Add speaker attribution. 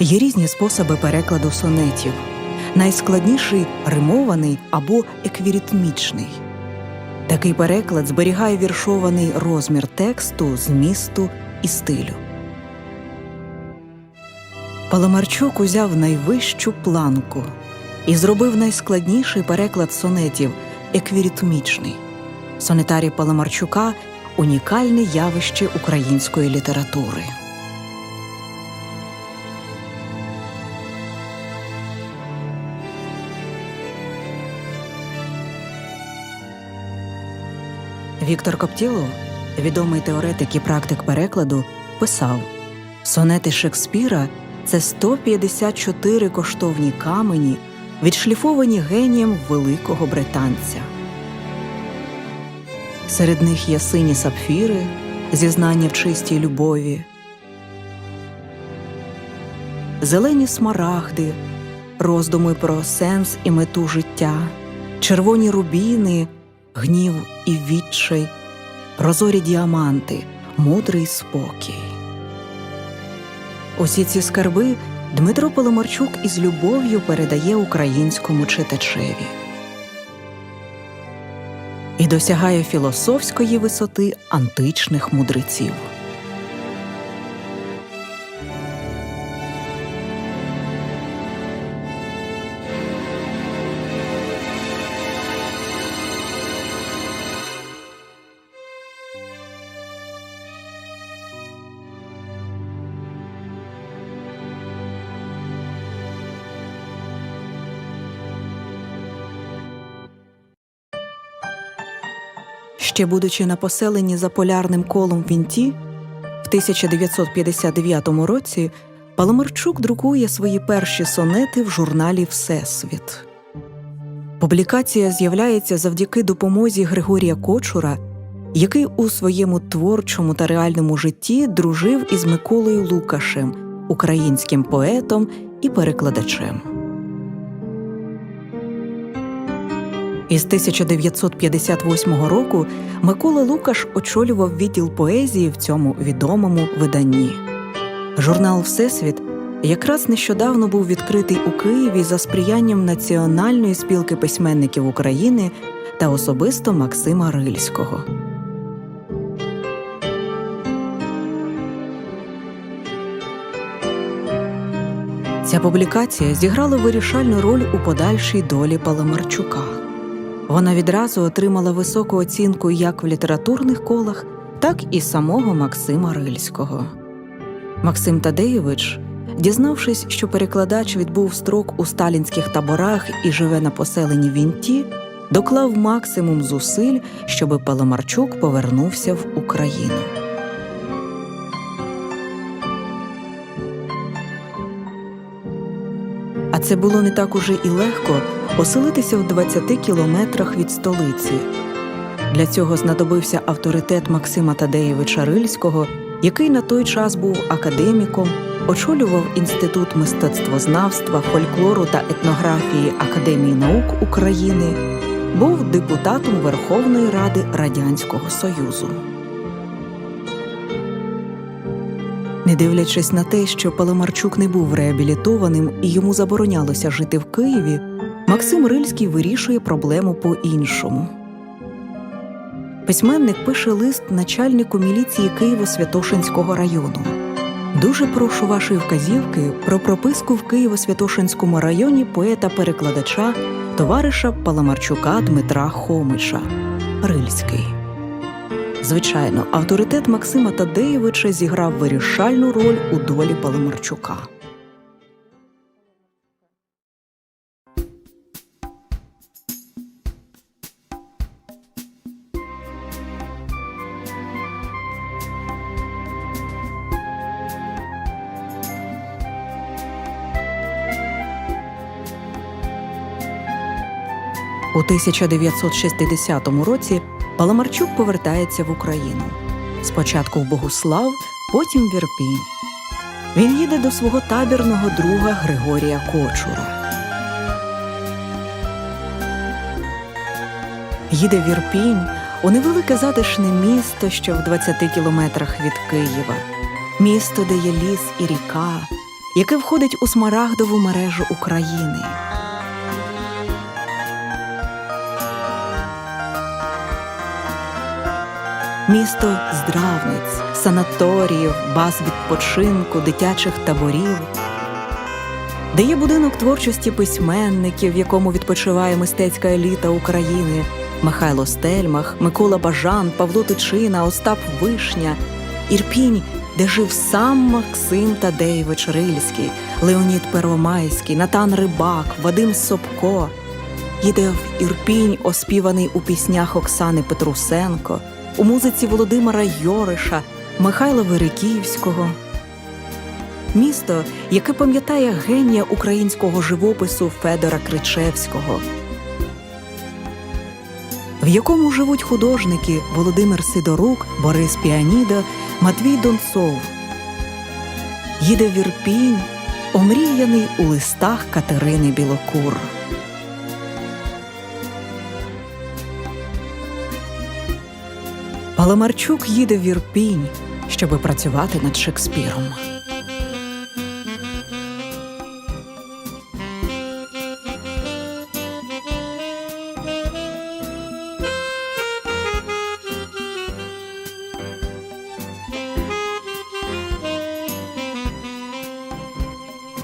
Speaker 1: Є різні способи перекладу сонетів. Найскладніший римований або еквіритмічний. Такий переклад зберігає віршований розмір тексту, змісту і стилю. Паламарчук узяв найвищу планку і зробив найскладніший переклад сонетів еквіритмічний. Сонетарій Паламарчука унікальне явище української літератури. Віктор Коптілов, відомий теоретик і практик перекладу, писав: сонети Шекспіра це 154 коштовні камені, відшліфовані генієм великого британця. Серед них є сині сапфіри, зізнання в чистій любові, зелені смарагди, роздуми про сенс і мету життя, червоні рубіни, гнів і відчай, прозорі діаманти, мудрий спокій. Усі ці скарби Дмитро Поломарчук із любов'ю передає українському читачеві і досягає філософської висоти античних мудреців. Ще будучи на поселенні за полярним колом Вінті, в 1959 році Паламарчук друкує свої перші сонети в журналі Всесвіт. Публікація з'являється завдяки допомозі Григорія Кочура, який у своєму творчому та реальному житті дружив із Миколою Лукашем, українським поетом і перекладачем. Із 1958 року Микола Лукаш очолював відділ поезії в цьому відомому виданні. Журнал Всесвіт якраз нещодавно був відкритий у Києві за сприянням Національної спілки письменників України та особисто Максима Рильського. Ця публікація зіграла вирішальну роль у подальшій долі Паламарчука. Вона відразу отримала високу оцінку як в літературних колах, так і самого Максима Рильського. Максим Тадеєвич, дізнавшись, що перекладач відбув строк у сталінських таборах і живе на поселенні Вінті, доклав максимум зусиль, щоби Паламарчук повернувся в Україну. А це було не так уже і легко оселитися в 20 кілометрах від столиці. Для цього знадобився авторитет Максима Тадеєвича Рильського, який на той час був академіком, очолював Інститут мистецтвознавства, фольклору та етнографії Академії наук України, був депутатом Верховної Ради Радянського Союзу. Не дивлячись на те, що Паламарчук не був реабілітованим і йому заборонялося жити в Києві, Максим Рильський вирішує проблему по-іншому. Письменник пише лист начальнику міліції Києво-Святошинського району. Дуже прошу вашої вказівки про прописку в Києво-Святошинському районі поета-перекладача, товариша Паламарчука Дмитра Хомича Рильський. Звичайно, авторитет Максима Тадеєвича зіграв вирішальну роль у долі Паламарчука. У 1960 році Паламарчук повертається в Україну. Спочатку в Богуслав, потім в Ірпінь. Він їде до свого табірного друга Григорія Кочура. Їде в Ірпінь у невелике затишне місто, що в 20 кілометрах від Києва, місто, де є ліс і ріка, яке входить у смарагдову мережу України. Місто здравниць, санаторіїв, баз відпочинку, дитячих таборів, де є будинок творчості письменників, в якому відпочиває мистецька еліта України Михайло Стельмах, Микола Бажан, Павло Тичина, Остап Вишня, Ірпінь, де жив сам Максим Тадеєвич Рильський, Леонід Первомайський, Натан Рибак, Вадим Собко. Їде в Ірпінь, оспіваний у піснях Оксани Петрусенко, у музиці Володимира Йориша, Михайла Вериківського. Місто, яке пам'ятає генія українського живопису Федора Кричевського, в якому живуть художники Володимир Сидорук, Борис Піанідо, Матвій Донцов. Їде в Ірпінь, омріяний у листах Катерини Білокур. Паламарчук їде в Ірпінь, щоби працювати над Шекспіром.